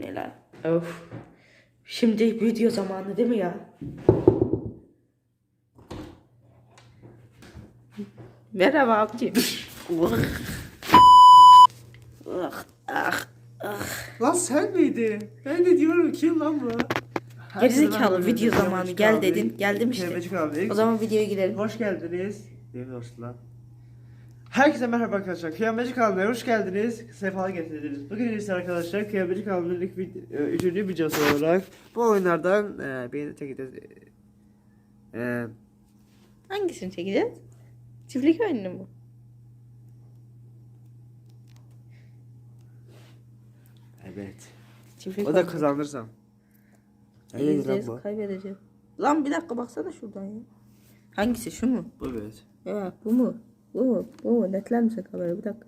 Bu ne lan? Of. Şimdi video zamanı değil mi ya? Merhaba abicim. ah, ah, ah. Lan sen miydin? Ben de diyorum kim lan bu? Gerizekalı video zamanı gel dedin. Geldim işte. O zaman videoya girelim. Hoş geldiniz. Değil dostlar? Herkese merhaba arkadaşlar. Kıyamacık kanalına hoş geldiniz. Sefa getirdiniz. Bugün ise arkadaşlar Kıyamacık kanalının ilk vid- e, üçüncü videosu olarak bu oyunlardan e, birini çekeceğiz. E, Hangisini çekeceğiz? Çiftlik oyunu mu? evet. Çiftlik O da oyunu. kazanırsam. Evet, İzleyeceğiz, lan bu. kaybedeceğiz. Lan bir dakika baksana şuradan ya. Hangisi şu mu? Bu evet. Ya bu mu? Mu? Netler misin kamera? Bir dakika.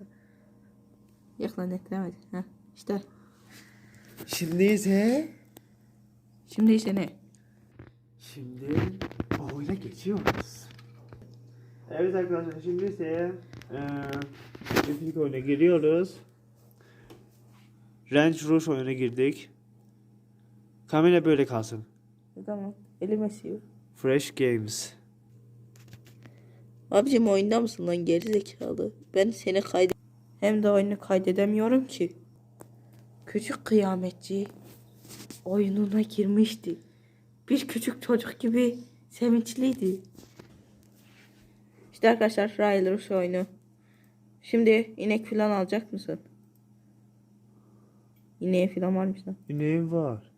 Yok lan netlemedi. Heh, işte. Şimdi ise Şimdi ise ne? Şimdi oyuna geçiyoruz. Evet arkadaşlar şimdi ise eee ilk oyuna giriyoruz. Range Rush oyuna girdik. Kamera böyle kalsın. E, Tamam. Elim esiyor. Fresh Games. Abicim oyunda mısın lan geri zekalı? Ben seni kaydet... Hem de oyunu kaydedemiyorum ki. Küçük kıyametçi oyununa girmişti. Bir küçük çocuk gibi sevinçliydi. İşte arkadaşlar Ryler şu oyunu. Şimdi inek falan alacak mısın? İneğe falan varmış lan. İneğim var.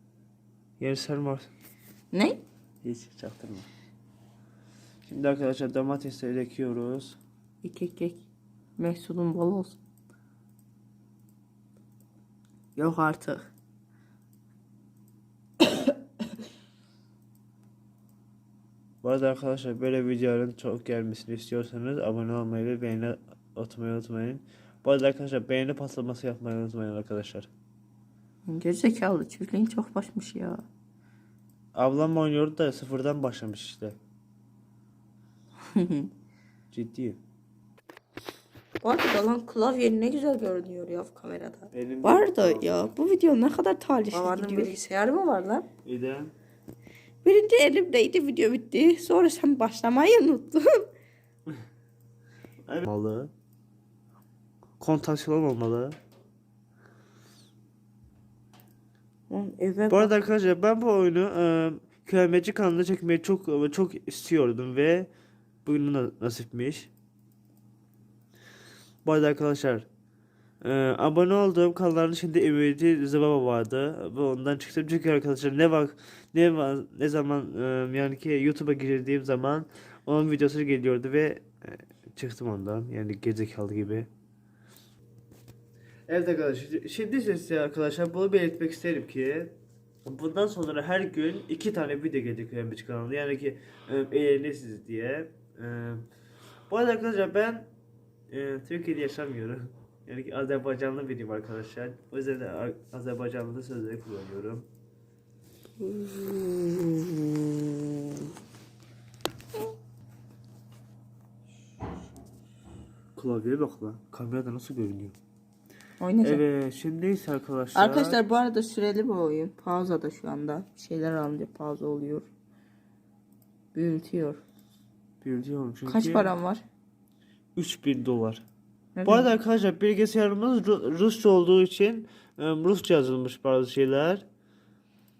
Sen var. Ne? Hiç çaktırma. Şimdi arkadaşlar domatesleri ekiyoruz. İk ek ek. Mahsulun bol olsun. Yok artık. Bu arada arkadaşlar böyle videoların çok gelmesini istiyorsanız abone olmayı ve beğeni atmayı unutmayın. Bu arada arkadaşlar beğeni patlaması yapmayı unutmayın arkadaşlar. Gerizekalı çiftliğin çok başmış ya. Ablam oynuyordu da sıfırdan başlamış işte. Ciddiyim. Bu arada lan klavye ne güzel görünüyor ya kamerada. Bu arada ya bu video ne kadar talihsiz Babanın gidiyor. bilgisayarı mı var lan? İdem. Birinci elimdeydi video bitti. Sonra sen başlamayı unuttun. Olmalı. Kontaksiyon olmalı. Lan eve Bu arada arkadaşlar ben bu oyunu e, Kıyameci kanalında çekmeyi çok çok istiyordum ve bugün na- nasipmiş. Bu arada arkadaşlar e, abone olduğum kanalların şimdi Ümidi Zıbaba vardı ve ondan çıktım çünkü arkadaşlar ne bak ne var ne zaman e, yani ki YouTube'a girdiğim zaman onun videosu geliyordu ve e, çıktım ondan yani gerizekalı gibi. Evet arkadaşlar şimdi size arkadaşlar bunu belirtmek isterim ki bundan sonra her gün iki tane video gelecek Kıyamet kanalında yani ki e, eğlenirsiniz diye. E, bu arada arkadaşlar ben e, Türkiye'de yaşamıyorum. Yani Azerbaycanlı biriyim arkadaşlar. O yüzden de Azerbaycanlı sözleri kullanıyorum. Klavyeye bak lan. Kamerada nasıl görünüyor? Oynayacağım. Evet şimdi ise arkadaşlar. Arkadaşlar bu arada süreli bir oyun. Pauzada şu anda. Bir şeyler alınca pauza oluyor. Büyütüyor. Biliyorum çünkü. Kaç param var? 3000 dolar. Ne Bu arada arkadaşlar bilgisayarımız Ru- Rusça olduğu için e, Rusça yazılmış bazı şeyler.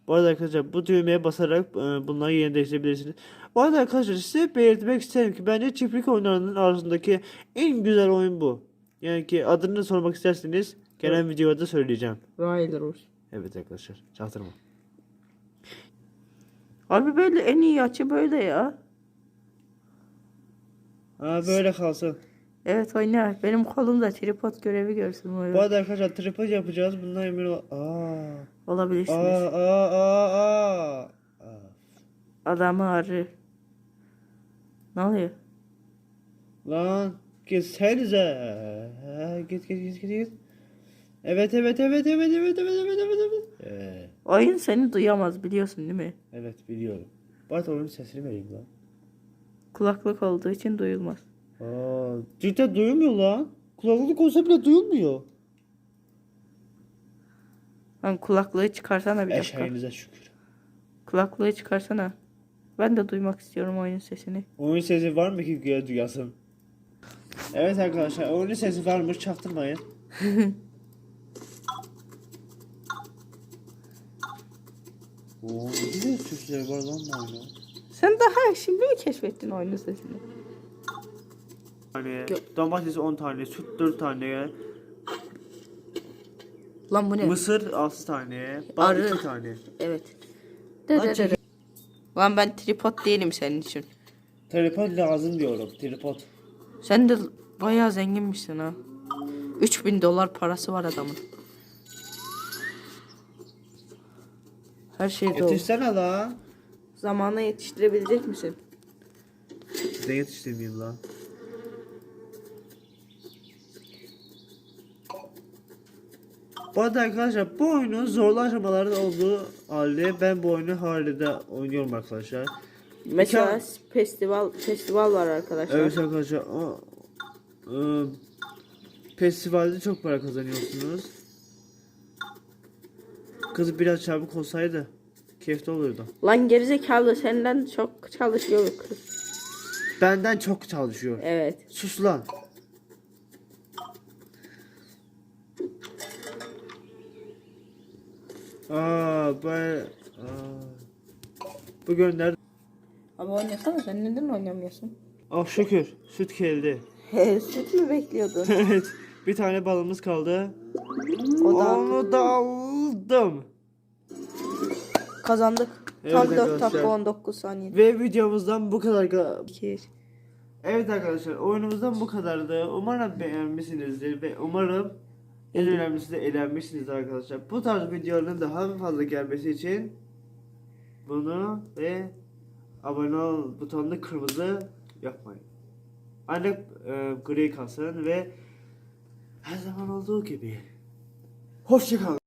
Bu arada arkadaşlar bu düğmeye basarak e, bunları yerine değiştirebilirsiniz. Bu arada arkadaşlar size belirtmek isterim ki bence çiftlik oyunlarının arasındaki en güzel oyun bu. Yani ki adını sormak isterseniz gelen videoda söyleyeceğim. Olsun. Evet arkadaşlar çaktırma. Abi böyle en iyi açı böyle ya. Ha böyle kalsın. Evet oyna. Benim kolumda tripod görevi görsün o Bu arada arkadaşlar tripod yapacağız. Bundan emin ol. Aa. Aa Olabilirsiniz. aa aa aa. aa. Adamı arı. Ne oluyor? Lan gitsenize. Ha, Git git git git git. Evet evet evet evet evet evet evet evet evet. Ee, Oyun seni duyamaz biliyorsun değil mi? evet biliyorum. Bu arada oyunun sesini vereyim lan. Kulaklık olduğu için duyulmaz. Aa, cidden duyulmuyor lan. Kulaklık olsa bile duyulmuyor. Lan kulaklığı çıkarsana bir dakika. Eşeğinize şükür. Kulaklığı çıkarsana. Ben de duymak istiyorum oyunun sesini. Oyun sesi var mı ki güya duyasın? Evet arkadaşlar oyunun sesi varmış çaktırmayın. Oo, ne güzel tuşları var lan bu oyunun. Sen daha şimdi mi keşfettin oyunun sesini? tane, domates 10 tane, süt 4 tane, Lan bu ne? mısır 6 tane, bal Arı. 2 tane. Evet. Lan çekil- Lan ben tripod değilim senin için. Tripod lazım diyorum, tripod. Sen de bayağı zenginmişsin ha. 3000 dolar parası var adamın. Her şey doğru. Yetişsene la. Zamana yetiştirebilecek misin? Ne yetiştirmeyeyim la. Bu arada arkadaşlar bu oyunun zorlu aşamalarda olduğu halde ben bu oyunu halde oynuyorum arkadaşlar. Mesela İki- festival festival var arkadaşlar. Evet arkadaşlar o, ıı, festivalde çok para kazanıyorsunuz. Kız biraz çabuk olsaydı keyifli olurdu. Lan gerizekalı senden çok çalışıyor kız. Benden çok çalışıyor. Evet. Sus lan. Aa ben aa. Bu gönder. Abi oynasana sen neden oynamıyorsun? Ah şükür süt geldi. Süt mü bekliyordun? evet bir tane balımız kaldı. O da Onu da aldım. Kazandık. Evet Tam 4 arkadaşlar. dakika 19 saniye. Ve videomuzdan bu kadar. İki. Evet arkadaşlar oyunumuzdan bu kadardı. Umarım beğenmişsinizdir ve umarım en önemlisi de eğlenmişsinizdir arkadaşlar. Bu tarz videoların daha fazla gelmesi için bunu ve abone ol butonunu kırmızı yapmayın. Ancak e, gri kalsın ve her zaman olduğu gibi. Hoşçakalın.